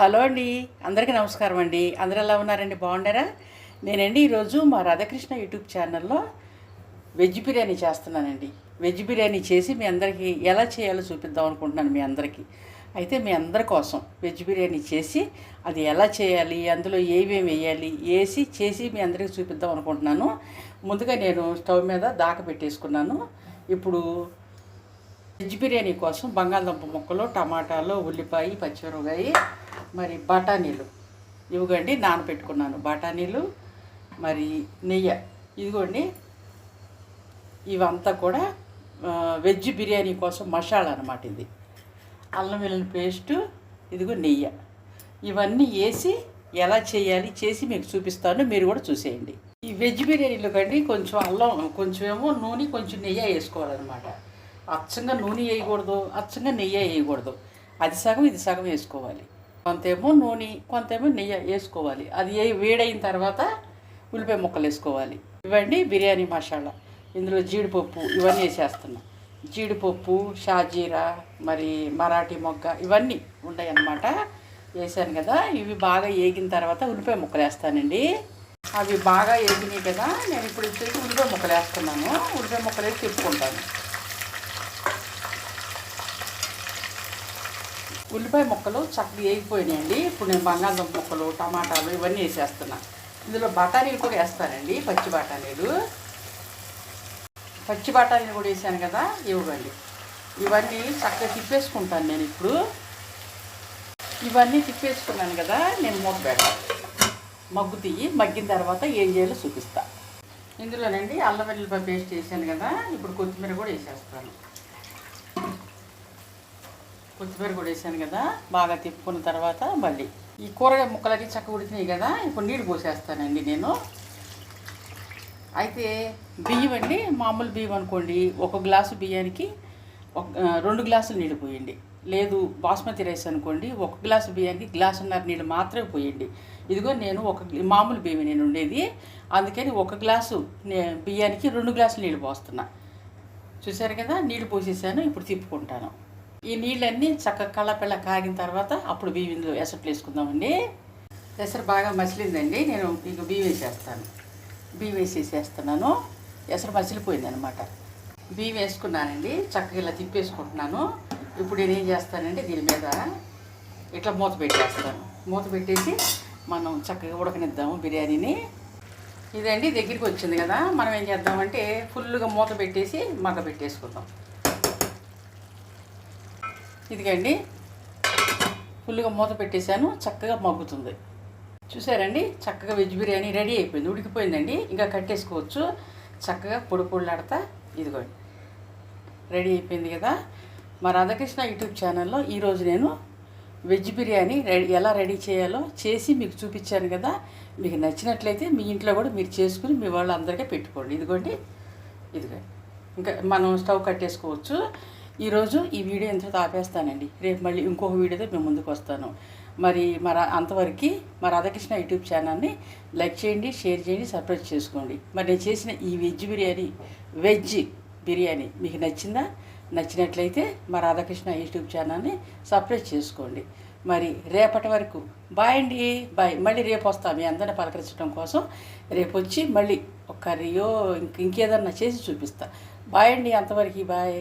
Hello అండి అందరికీ నమస్కారం అండి. అందరూ ఎలా ఉన్నారండి? బాగున్నారా? నేనండి ఈరోజు మా రాధాకృష్ణ యూట్యూబ్ ఛానల్లో వెజ్ బిర్యానీ చేస్తున్నానండి. వెజ్ బిర్యానీ చేసి మీ అందరికీ ఎలా చేయాలో చూపిద్దాం అనుకుంటున్నాను మీ అందరికీ. అయితే మీ అందరి కోసం వెజ్ బిర్యానీ చేసి అది ఎలా చేయాలి అందులో ఏమేమి వేయాలి వేసి చేసి మీ అందరికీ చూపిద్దాం అనుకుంటున్నాను. ముందుగా నేను స్టవ్ మీద దాక పెట్టేసుకున్నాను. ఇప్పుడు వెజ్ బిర్యానీ కోసం బంగాళదుంప ముక్కలు టమాటాలు ఉల్లిపాయ పచ్చిమిరపకాయ మరి బఠానీలు. ఇవ్వండి నానబెట్టుకున్నాను. బఠానీలు మరి నెయ్యి. ఇదిగోండి ఇవంతా కూడా వెజ్ బిర్యానీ కోసం మసాలా అనమాట ఇది. అల్లం వెల్లుల్లి పేస్టు ఇదిగో నెయ్యి. ఇవన్నీ వేసి ఎలా చేయాలి చేసి మీకు చూపిస్తాను. మీరు కూడా చూసేయండి. ఈ వెజ్ బిర్యానీలో కండి కొంచెం అల్లం కొంచెమేమో నూనె కొంచెం నెయ్యి వేసుకోవాలన్నమాట. అచ్చంగా నూనె వేయకూడదు అచ్చంగా నెయ్యి వేయకూడదు. అది సగం ఇది సగం వేసుకోవాలి. కొంతేమో నూనె కొంతేమో నెయ్యి వేసుకోవాలి. అది వేడైన తర్వాత ఉల్లిపాయ ముక్కలు వేసుకోవాలి. ఇవ్వండి బిర్యానీ మసాలా. ఇందులో జీడిపప్పు ఇవన్నీ వేసేస్తున్నా. జీడిపప్పు షాజీరా మరి మరాఠీ మొగ్గ ఇవన్నీ ఉన్నాయి అన్నమాట వేసాను కదా ఇవి బాగా ఏగిన తర్వాత ఉల్లిపాయ ముక్కలు వేస్తానండి. అవి బాగా ఏగినాయి కదా నేను ఇప్పుడు వచ్చేసి ఉల్లిపాయ ముక్కలు వేస్తున్నాను. ఉల్లిపాయ ముక్కలు వేసి తిప్పుకుంటాను. ఉల్లిపాయ ముక్కలు చక్కగా వేగిపోయినాయండి. ఇప్పుడు నేను బంగాళదుంప ముక్కలు టమాటాలు ఇవన్నీ వేసేస్తున్నా. ఇందులో బఠానీలు కూడా వేస్తానండి పచ్చి బఠానీలు. పచ్చి బఠానీలు కూడా వేసాను కదా ఇవ్వండి. ఇవన్నీ చక్కగా తిప్పేసుకుంటాను నేను ఇప్పుడు. ఇవన్నీ తిప్పేసుకున్నాను కదా నేను మూత పెట్టాలి మగ్గు తీయి మగ్గిన తర్వాత ఏం చేయాలో చూపిస్తా. ఇందులోనండి అల్లం వెల్లుల్లిపాయ పేస్ట్ వేసాను కదా ఇప్పుడు కొత్తిమీర కూడా వేసేస్తాను. కొత్తిమీర కూడా వేసాను కదా బాగా తిప్పుకున్న తర్వాత మళ్ళీ. ఈ కూరగాయ ముక్కలకి చక్క ఉడికినాయి కదా ఇప్పుడు నీళ్ళు పోసేస్తానండి నేను. అయితే బియ్యం అండి మామూలు బియ్యం అనుకోండి ఒక గ్లాసు బియ్యానికి ఒక రెండు గ్లాసులు నీళ్ళు పోయండి. లేదు బాస్మతి రైస్ అనుకోండి ఒక గ్లాసు బియ్యానికి గ్లాసున్నర నీళ్ళు మాత్రమే పోయండి. ఇదిగో నేను ఒక మామూలు బియ్యం నేను ఉండేది అందుకని ఒక గ్లాసు నే- బియ్యానికి రెండు గ్లాసులు నీళ్ళు పోస్తున్నా. చూసారు కదా నీళ్ళు పోసేసాను ఇప్పుడు తిప్పుకుంటాను. ఈ నీళ్ళన్నీ చక్కగా కళ్ళపిల్ల కాగిన తర్వాత అప్పుడు బియ్యం ఇందులో ఎసట్లు వేసుకుందామండి. ఎసరు బాగా మసిలిందండి. నేను ఇక బియ్యం వేసేస్తాను. బియ్యం వేసేసేస్తున్నాను. ఎసరు మసిలిపోయింది అనమాట బియ్యం వేసుకున్నానండి. చక్కగా ఇలా తిప్పేసుకుంటున్నాను. ఇప్పుడు నేను ఏం చేస్తానండి దీని మీద ఇట్లా మూత పెట్టేస్తాను. మూత పెట్టేసి మనం చక్కగా ఉడకనిద్దాము బిర్యానీని. ఇదండి దగ్గరికి వచ్చింది కదా. మనం ఏం చేద్దామంటే ఫుల్గా మూత పెట్టేసి మగ్గ పెట్టేసుకుందాం. ఇదిగండి. ఫుల్గా మూత పెట్టేశాను చక్కగా మగ్గుతుంది. చూసారండి? చక్కగా వెజ్ బిర్యానీ రెడీ అయిపోయింది ఉడికిపోయిందండి. ఇంకా కట్టేసుకోవచ్చు. చక్కగా పొడి పొడిలాడతా ఇదిగోండి. రెడీ అయిపోయింది కదా? మా రాధాకృష్ణ యూట్యూబ్ ఛానల్లో ఈరోజు నేను వెజ్ బిర్యానీ రెడీ ఎలా రెడీ చేయాలో చేసి మీకు చూపించాను కదా? మీకు నచ్చినట్లయితే మీ ఇంట్లో కూడా మీరు చేసుకుని మీ వాళ్ళందరికీ పెట్టుకోండి. ఇదిగోండి. ఇదిగోండి. ఇంకా మనం స్టవ్ కట్టేసుకోవచ్చు. ఈరోజు ఈ వీడియో ఎంతో ఆపేస్తానండి రేపు మళ్ళీ ఇంకొక వీడియోతో మేము ముందుకు వస్తాను. మరి మర అంతవరకు మా రాధాకృష్ణ యూట్యూబ్ ఛానల్ని లైక్ చేయండి షేర్ చేయండి సబ్స్క్రైబ్ చేసుకోండి. మరి నేను చేసిన ఈ వెజ్ బిర్యానీ వెజ్ బిర్యానీ మీకు నచ్చిందా? నచ్చినట్లయితే మా రాధాకృష్ణ యూట్యూబ్ ఛానల్ని సబ్స్క్రైబ్ చేసుకోండి. మరి రేపటి వరకు బాయ్ అండి. బాయ్. మళ్ళీ రేపు వస్తాం. మీ అందరిని పలకరించడం కోసం రేపు వచ్చి మళ్ళీ ఒక కర్రీయో ఇంక ఇంకేదన్నా చేసి చూపిస్తా. బాయ్ అండి. అంతవరకు బాయ్.